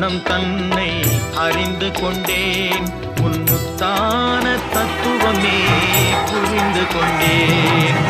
குணம் தன்னை அறிந்து கொண்டேன். உன் முத்தான தத்துவமே புரிந்து கொண்டேன்.